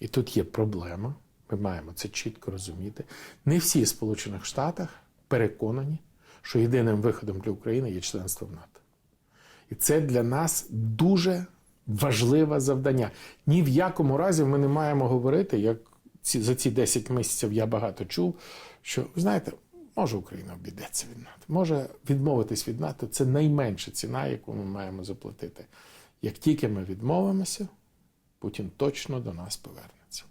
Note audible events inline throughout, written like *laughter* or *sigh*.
І тут є проблема. Ми маємо це чітко розуміти. Не всі в Сполучених Штатах переконані, що єдиним виходом для України є членство в НАТО. І це для нас дуже важливе завдання. Ні в якому разі ми не маємо говорити, як за ці 10 місяців я багато чув, що ви знаєте, може Україна обійдеться від НАТО, може відмовитись від НАТО це найменша ціна, яку ми маємо заплатити. Як тільки ми відмовимося, Путін точно до нас повернеться.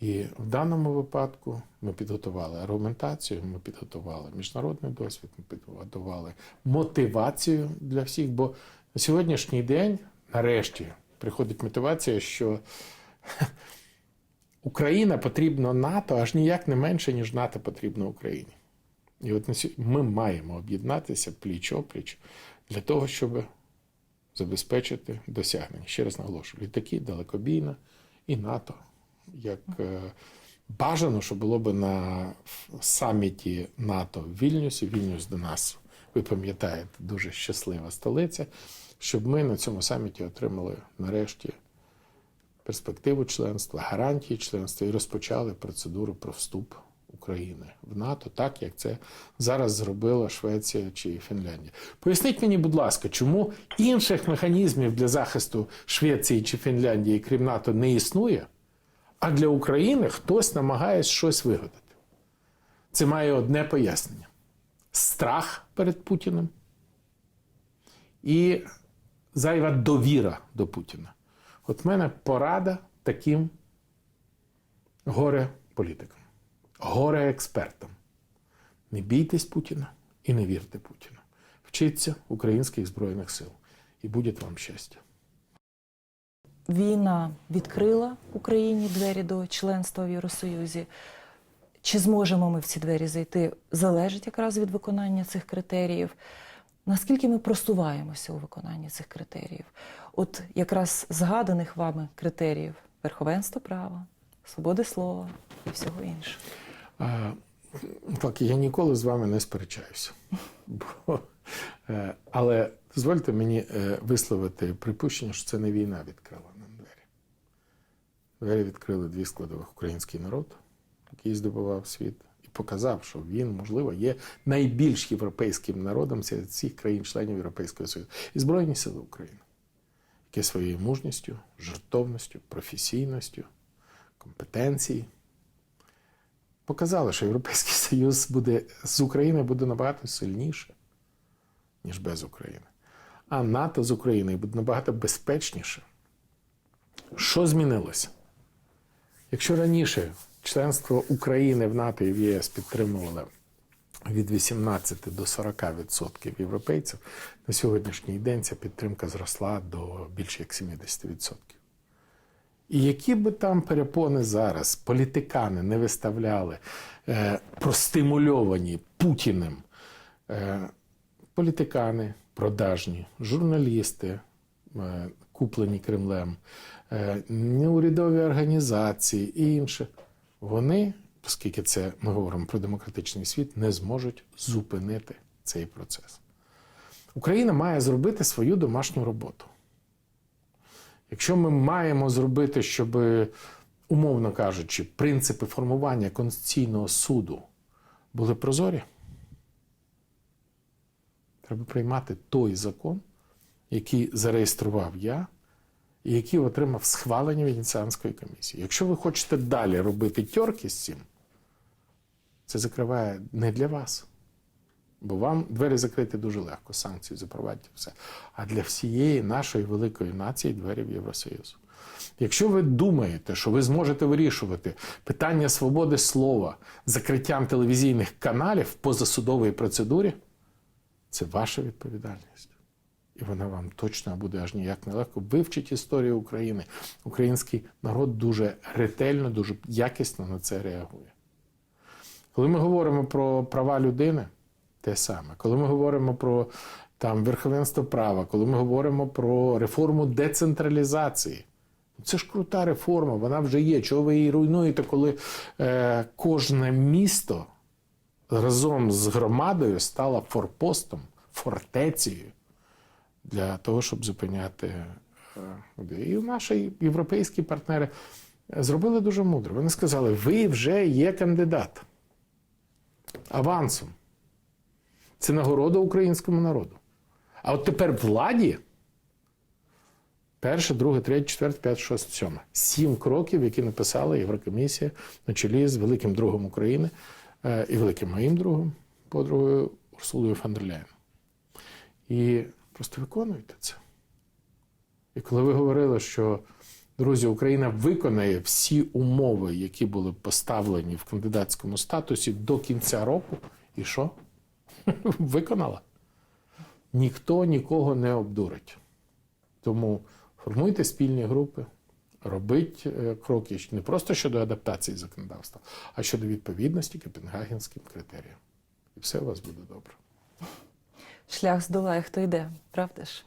І в даному випадку ми підготували аргументацію, ми підготували міжнародний досвід, ми підготували мотивацію для всіх. Бо на сьогоднішній день, нарешті, приходить мотивація, що *laughs* Україна потрібна НАТО аж ніяк не менше, ніж НАТО потрібно Україні. І от ми маємо об'єднатися пліч-опліч для того, щоб забезпечити досягнення. Ще раз наголошую: літаки, далекобійна і НАТО. Як е, бажано, що було би на саміті НАТО в Вільнюсі, Вільнюс до нас, ви пам'ятаєте, дуже щаслива столиця, щоб ми на цьому саміті отримали нарешті перспективу членства, гарантії членства і розпочали процедуру про вступ України в НАТО, так як це зараз зробила Швеція чи Фінляндія. Поясніть мені, будь ласка, чому інших механізмів для захисту Швеції чи Фінляндії, крім НАТО, не існує, а для України хтось намагається щось вигадати? Це має одне пояснення: страх перед Путіним і зайва довіра до Путіна. От в мене порада таким горе-політикам, горе-експертам. Не бійтесь Путіна і не вірте Путіну. Вчіться українських Збройних сил. І буде вам щастя. Війна відкрила Україні двері до членства в Євросоюзі. Чи зможемо ми в ці двері зайти, залежить якраз від виконання цих критеріїв. Наскільки ми просуваємося у виконанні цих критеріїв? От якраз згаданих вами критеріїв верховенство права, свободи слова і всього іншого. Так, я ніколи з вами не сперечаюся. *laughs* Бо, е, але дозвольте мені е, висловити припущення, що це не війна відкрила нам двері. Двері відкрили дві складових український народ, який здобував світ, і показав, що він, можливо, є найбільш європейським народом серед всіх країн-членів Європейського Союзу. І Збройні Сили України, які своєю мужністю, жертовністю, професійністю, компетенцією показали, що Європейський *laughs* Союз буде з України буде набагато сильніше, ніж без України. А НАТО з Україною буде набагато безпечніше. Що змінилося? Якщо раніше членство України в НАТО і в ЄС підтримували від 18 до 40% європейців, на сьогоднішній день ця підтримка зросла до більше як 70%. І які би там перепони зараз політикани не виставляли, е, простимульовані Путіним, е, політикани продажні, журналісти, е, куплені Кремлем, е, неурядові організації і інше, вони, оскільки це ми говоримо про демократичний світ, не зможуть зупинити цей процес. Україна має зробити свою домашню роботу. Якщо ми маємо зробити, щоб, умовно кажучи, принципи формування Конституційного суду були прозорі, треба приймати той закон, який зареєстрував я, і який отримав схвалення Венеціанської комісії. Якщо ви хочете далі робити тьорки з цим, це закриває не для вас. Бо вам двері закрити дуже легко, санкції запровадити все. А для всієї нашої великої нації двері в Євросоюз. Якщо ви думаєте, що ви зможете вирішувати питання свободи слова закриттям телевізійних каналів в позасудовій процедурі, це ваша відповідальність. І вона вам точно буде аж ніяк нелегко. Вивчіть історію України. Український народ дуже ретельно, дуже якісно на це реагує. Коли ми говоримо про права людини, те саме. Коли ми говоримо про там, верховенство права, коли ми говоримо про реформу децентралізації, це ж крута реформа, вона вже є. Чого ви її руйнуєте, коли е, кожне місто разом з громадою стало форпостом, фортецею для того, щоб зупиняти е, і наші європейські партнери зробили дуже мудро. Вони сказали: ви вже є кандидат авансом. Це нагорода українському народу. А от тепер владі перше, друге, третє, четверте, п'яте, шосте, сьоме. Сім кроків, які написала Єврокомісія на чолі з великим другом України е, і великим моїм другом, подругою Урсулою фон. І просто виконуйте це. І коли ви говорили, що друзі, Україна виконає всі умови, які були поставлені в кандидатському статусі до кінця року, і що? *laughs* Виконала. Ніхто нікого не обдурить. Тому формуйте спільні групи, робіть е, кроки не просто щодо адаптації законодавства, а щодо відповідності копенгагенським критеріям. І все у вас буде добре. Шлях здолає, хто йде, правда ж?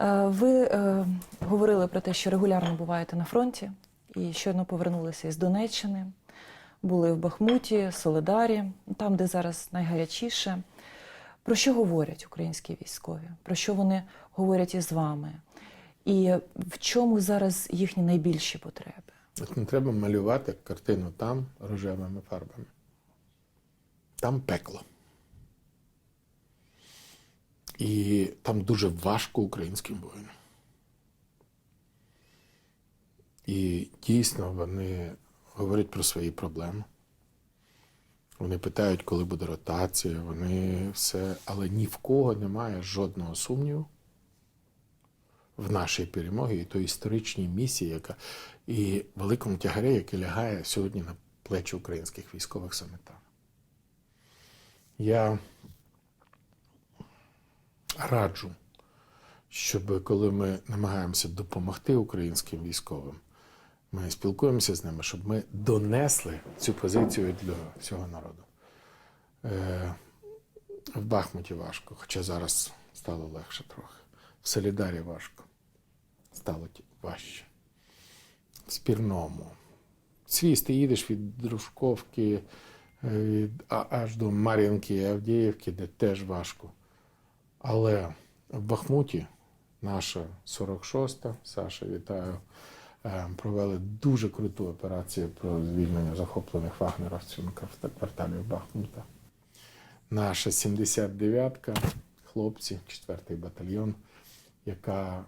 Е, Ви е, говорили про те, що регулярно буваєте на фронті і щойно повернулися із Донеччини, були в Бахмуті, Соледарі, там, де зараз найгарячіше. Про що говорять українські військові? Про що вони говорять із вами? І в чому зараз їхні найбільші потреби? От не треба малювати картину там рожевими фарбами. Там пекло. І там дуже важко українським воїнам. І дійсно вони говорять про свої проблеми. Вони питають, коли буде ротація, вони все, але ні в кого немає жодного сумніву в нашій перемогі і той історичній місії, яка і великому тягарі, який лягає сьогодні на плечі українських військових саме там. Я раджу, щоб коли ми намагаємося допомогти українським військовим, ми спілкуємося з ними, щоб ми донесли цю позицію для всього народу. Е, в Бахмуті важко, хоча зараз стало легше трохи. В Солідарі важко. Стало важче. В Спірному. Свіс, ти їдеш від Дружковки е, від, аж до Мар'їнки і Авдіївки, де теж важко. Але в Бахмуті наша 46-та, Саша, вітаю, провели дуже круту операцію про звільнення захоплених вагнеровців на кварталі Бахмута. Наша 79-ка, хлопці, 4-й батальйон, яка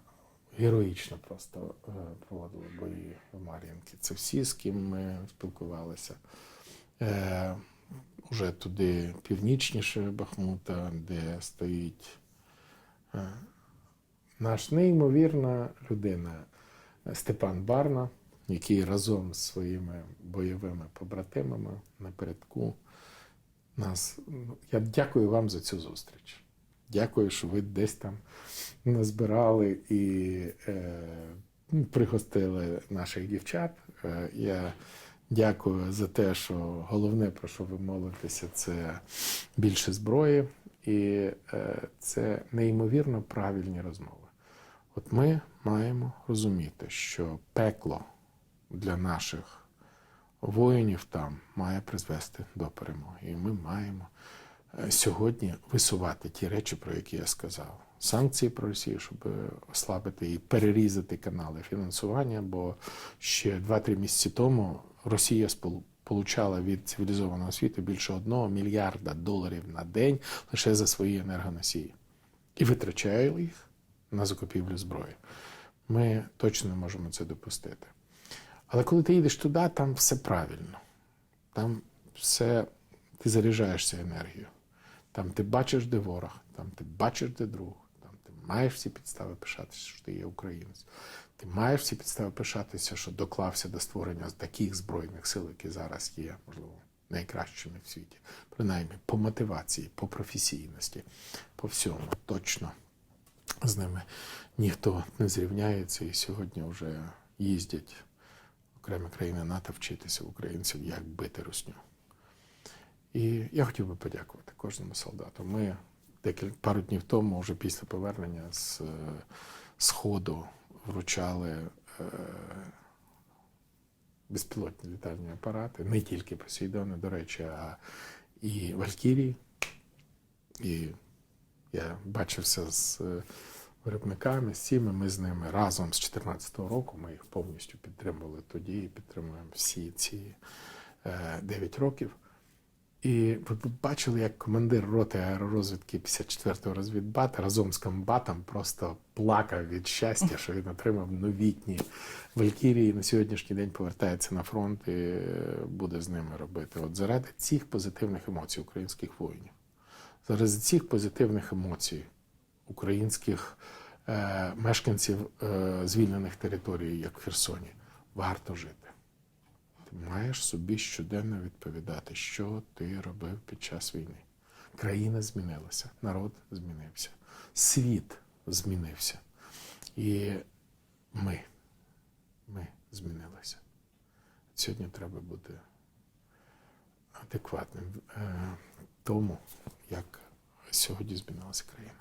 героїчно просто е, проводила бої в Мар'їнці. Це всі, з ким ми спілкувалися. Е, уже туди північніше Бахмута, де стоїть е, наш неймовірна людина е, Степан Барна, який разом з своїми бойовими побратимами напередку нас. Я дякую вам за цю зустріч. Дякую, що ви десь там назбирали і е, ну, пригостили наших дівчат. Е, я дякую за те, що головне, про що ви молитеся, це більше зброї, і е, це неймовірно правильні розмови. От ми маємо розуміти, що пекло для наших воїнів там має призвести до перемоги. І ми маємо е, сьогодні висувати ті речі, про які я сказав. Санкції про Росію, щоб е, ослабити і перерізати канали фінансування, бо ще 2-3 місяці тому Росія получала від цивілізованого світу більше одного мільярда доларів на день лише за свої енергоносії і витрачає їх на закупівлю зброї. Ми точно не можемо це допустити. Але коли ти їдеш туди, там все правильно. Там все ти заряджаєшся енергією. Там ти бачиш, де ворог, там ти бачиш, де друг, там ти маєш всі підстави пишатися, що ти є українець. Ти маєш всі підстави пишатися, що доклався до створення таких збройних сил, які зараз є, можливо, найкращими в світі. Принаймні, по мотивації, по професійності, по всьому точно з ними ніхто не зрівняється і сьогодні вже їздять окремі країни НАТО вчитися українців, як бити русню. І я хотів би подякувати кожному солдату. Ми декілька пару днів тому, вже після повернення з е, Сходу, вручали е, безпілотні літальні апарати, не тільки Посейдони, до речі, а і Валькірії. І я бачився з е, виробниками, з цими ми з ними разом з 2014 року. Ми їх повністю підтримували тоді і підтримуємо всі ці е, 9 років. І ви бачили, як командир роти аеророзвідки 54-го розвідбата разом з комбатом просто плакав від щастя, що він отримав новітні Валькірії. На сьогоднішній день повертається на фронт і е, буде з ними робити. От заради цих позитивних емоцій українських воїнів, заради цих позитивних емоцій українських е, мешканців е, звільнених територій, як в Херсоні, варто жити. Ти маєш собі щоденно відповідати, що ти робив під час війни. Країна змінилася, народ змінився, світ змінився. І ми, ми змінилися. Сьогодні треба бути адекватним е, тому, як сьогодні змінилася країна.